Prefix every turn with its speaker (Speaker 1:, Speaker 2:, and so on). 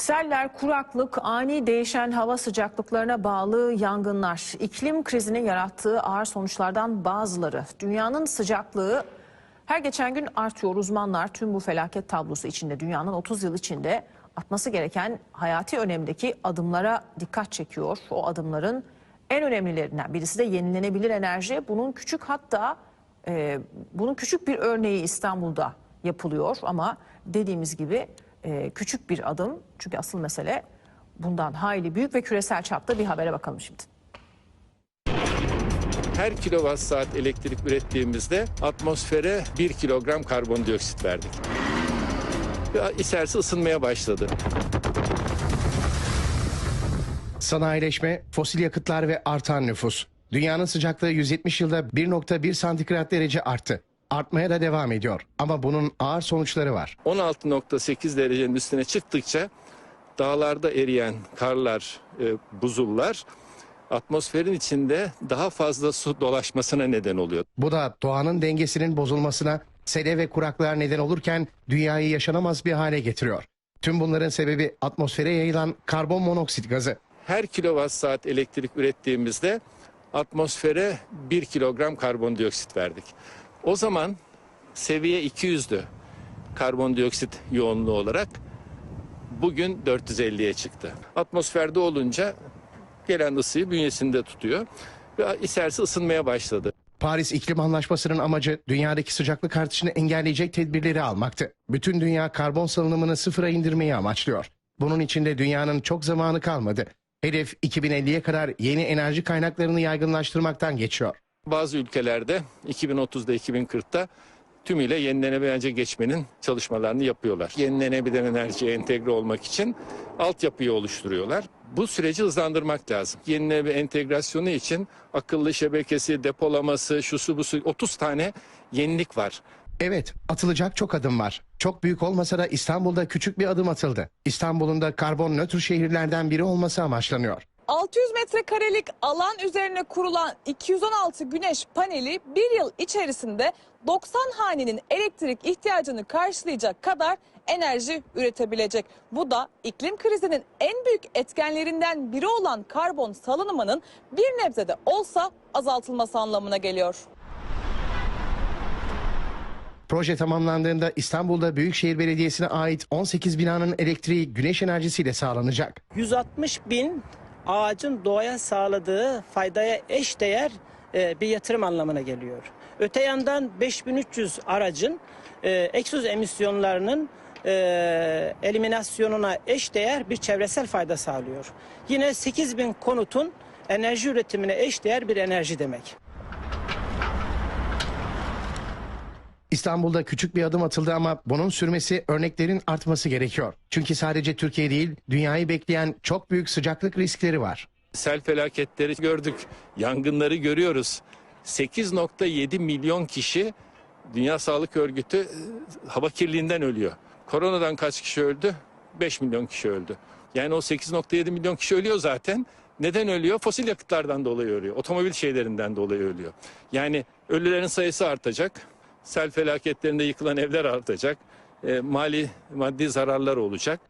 Speaker 1: Seller, kuraklık, ani değişen hava sıcaklıklarına bağlı yangınlar, iklim krizinin yarattığı ağır sonuçlardan bazıları. Dünyanın sıcaklığı her geçen gün artıyor. Uzmanlar tüm bu felaket tablosu içinde dünyanın 30 yıl içinde atması gereken hayati önemdeki adımlara dikkat çekiyor. O adımların en önemlilerinden birisi de yenilenebilir enerji. Bunun küçük hatta e, bunun küçük bir örneği İstanbul'da yapılıyor ama dediğimiz gibi e, küçük bir adım. Çünkü asıl mesele bundan hayli büyük ve küresel çapta bir habere bakalım şimdi.
Speaker 2: Her kilowatt saat elektrik ürettiğimizde atmosfere 1 kilogram karbondioksit verdik. Ve içerisi ısınmaya başladı.
Speaker 3: Sanayileşme, fosil yakıtlar ve artan nüfus. Dünyanın sıcaklığı 170 yılda 1.1 santigrat derece arttı. Artmaya da devam ediyor. Ama bunun ağır sonuçları var.
Speaker 2: 16.8 derecenin üstüne çıktıkça dağlarda eriyen karlar, e, buzullar atmosferin içinde daha fazla su dolaşmasına neden oluyor.
Speaker 3: Bu da doğanın dengesinin bozulmasına, sele ve kuraklığa neden olurken dünyayı yaşanamaz bir hale getiriyor. Tüm bunların sebebi atmosfere yayılan karbon monoksit gazı.
Speaker 2: Her kilowatt saat elektrik ürettiğimizde atmosfere 1 kilogram karbondioksit verdik. O zaman seviye 200'dü karbondioksit yoğunluğu olarak. Bugün 450'ye çıktı. Atmosferde olunca gelen ısıyı bünyesinde tutuyor ve içerisi ısınmaya başladı.
Speaker 3: Paris İklim Anlaşması'nın amacı dünyadaki sıcaklık artışını engelleyecek tedbirleri almaktı. Bütün dünya karbon salınımını sıfıra indirmeyi amaçlıyor. Bunun için de dünyanın çok zamanı kalmadı. Hedef 2050'ye kadar yeni enerji kaynaklarını yaygınlaştırmaktan geçiyor.
Speaker 2: Bazı ülkelerde 2030'da 2040'da tümüyle yenilenebilir enerjiye geçmenin çalışmalarını yapıyorlar. Yenilenebilir enerjiye entegre olmak için altyapıyı oluşturuyorlar. Bu süreci hızlandırmak lazım. Yenilenebilir entegrasyonu için akıllı şebekesi, depolaması, şusu busu 30 tane yenilik var.
Speaker 3: Evet, atılacak çok adım var. Çok büyük olmasa da İstanbul'da küçük bir adım atıldı. İstanbul'un da karbon nötr şehirlerden biri olması amaçlanıyor.
Speaker 4: 600 metrekarelik alan üzerine kurulan 216 güneş paneli bir yıl içerisinde 90 hanenin elektrik ihtiyacını karşılayacak kadar enerji üretebilecek. Bu da iklim krizinin en büyük etkenlerinden biri olan karbon salınımının bir nebze de olsa azaltılması anlamına geliyor.
Speaker 3: Proje tamamlandığında İstanbul'da Büyükşehir Belediyesi'ne ait 18 binanın elektriği güneş enerjisiyle sağlanacak.
Speaker 5: 160 bin ağacın doğaya sağladığı faydaya eş değer e, bir yatırım anlamına geliyor. Öte yandan 5300 aracın egzoz emisyonlarının e, eliminasyonuna eş değer bir çevresel fayda sağlıyor. Yine 8000 konutun enerji üretimine eş değer bir enerji demek.
Speaker 3: İstanbul'da küçük bir adım atıldı ama bunun sürmesi örneklerin artması gerekiyor. Çünkü sadece Türkiye değil, dünyayı bekleyen çok büyük sıcaklık riskleri var.
Speaker 2: Sel felaketleri gördük, yangınları görüyoruz. 8.7 milyon kişi Dünya Sağlık Örgütü e, hava kirliliğinden ölüyor. Koronadan kaç kişi öldü? 5 milyon kişi öldü. Yani o 8.7 milyon kişi ölüyor zaten. Neden ölüyor? Fosil yakıtlardan dolayı ölüyor. Otomobil şeylerinden dolayı ölüyor. Yani ölülerin sayısı artacak. Sel felaketlerinde yıkılan evler artacak. E, mali maddi zararlar olacak.